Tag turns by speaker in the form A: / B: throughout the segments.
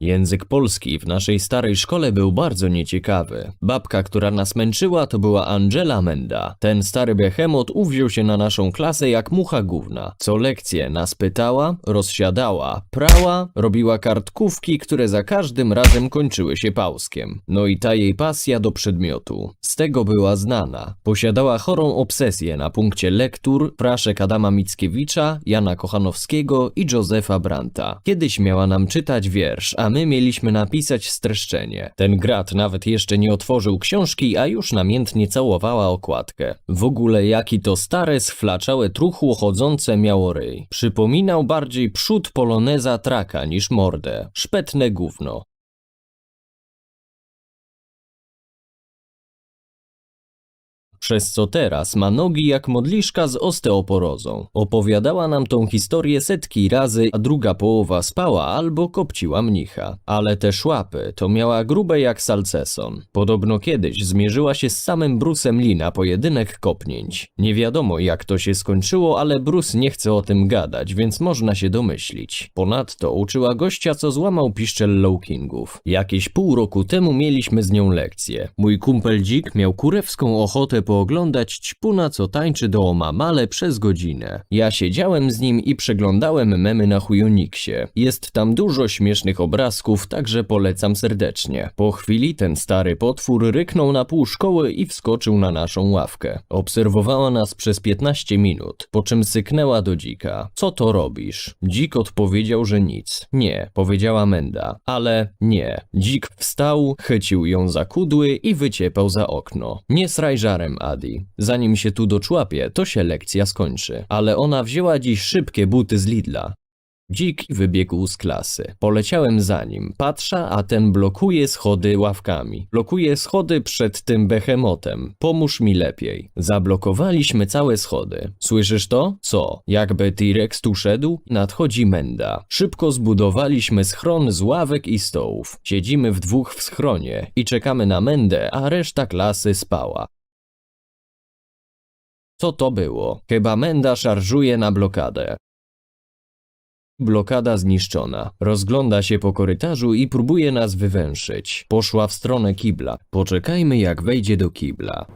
A: Język polski w naszej starej szkole był bardzo nieciekawy. Babka, która nas męczyła, to była Angela Menda. Ten stary behemot uwziął się na naszą klasę jak mucha gówna. Co lekcję nas pytała, rozsiadała, prała, robiła kartkówki, które za każdym razem kończyły się pałskiem. No i ta jej pasja do przedmiotu. Z tego była znana. Posiadała chorą obsesję na punkcie lektur, praszek Adama Mickiewicza, Jana Kochanowskiego i Józefa Branta. Kiedyś miała nam czytać wiersz, a my mieliśmy napisać streszczenie. Ten grat nawet jeszcze nie otworzył książki, a już namiętnie całowała okładkę. W ogóle jaki to stare, sflaczałe truchło chodzące miało ryj. Przypominał bardziej przód poloneza traka niż mordę. Szpetne gówno. Przez co teraz ma nogi jak modliszka z osteoporozą. Opowiadała nam tą historię setki razy, a druga połowa spała albo kopciła mnicha. Ale te szłapy to miała grube jak salceson. Podobno kiedyś zmierzyła się z samym Brusem Lee na pojedynek kopnięć. Nie wiadomo jak to się skończyło, ale Bruce nie chce o tym gadać, więc można się domyślić. Ponadto uczyła gościa, co złamał piszczel Lowkingów. Jakieś pół roku temu mieliśmy z nią lekcję. Mój kumpel Dzik miał kurewską ochotę pooglądać ćpuna, co tańczy do omamale przez godzinę. Ja siedziałem z nim i przeglądałem memy na Huyoniksie. Jest tam dużo śmiesznych obrazków, także polecam serdecznie. Po chwili ten stary potwór ryknął na pół szkoły i wskoczył na naszą ławkę. Obserwowała nas przez 15 minut, po czym syknęła do dzika. Co to robisz? Dzik odpowiedział, że nic. Nie, powiedziała Menda. Ale nie. Dzik wstał, chycił ją za kudły i wyciepał za okno. Nie sraj żarem, Adi. Zanim się tu doczłapie, to się lekcja skończy. Ale ona wzięła dziś szybkie buty z Lidla. Dzik wybiegł z klasy. Poleciałem za nim. Patrzę, a ten blokuje schody ławkami. Blokuje schody przed tym behemotem. Pomóż mi lepiej. Zablokowaliśmy całe schody. Słyszysz to? Co? Jakby T-Rex tu szedł? Nadchodzi Menda. Szybko zbudowaliśmy schron z ławek i stołów. Siedzimy w dwóch w schronie i czekamy na Mendę, a reszta klasy spała. Co to było? Chyba Menda szarżuje na blokadę. Blokada zniszczona. Rozgląda się po korytarzu i próbuje nas wywęszyć. Poszła w stronę kibla. Poczekajmy jak wejdzie do kibla.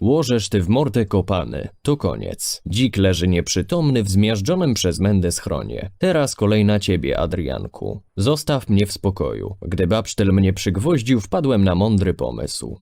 A: Łożesz ty w mordę kopany. To koniec. Dzik leży nieprzytomny w zmiażdżonym przez mędę schronie. Teraz kolej na ciebie, Adrianku. Zostaw mnie w spokoju. Gdy babsztel mnie przygwoździł, wpadłem na mądry pomysł.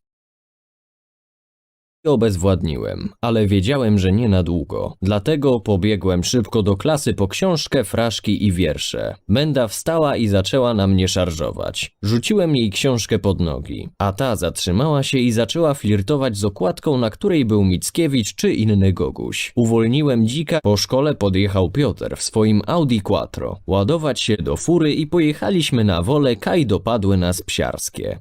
A: Obezwładniłem, ale wiedziałem, że nie na długo. Dlatego pobiegłem szybko do klasy po książkę, fraszki i wiersze. Menda wstała i zaczęła na mnie szarżować. Rzuciłem jej książkę pod nogi, a ta zatrzymała się i zaczęła flirtować z okładką, na której był Mickiewicz czy inny goguś. Uwolniłem dzika, po szkole podjechał Piotr w swoim Audi Quattro. Ładować się do fury i pojechaliśmy na wolę, kaj dopadły nas psiarskie.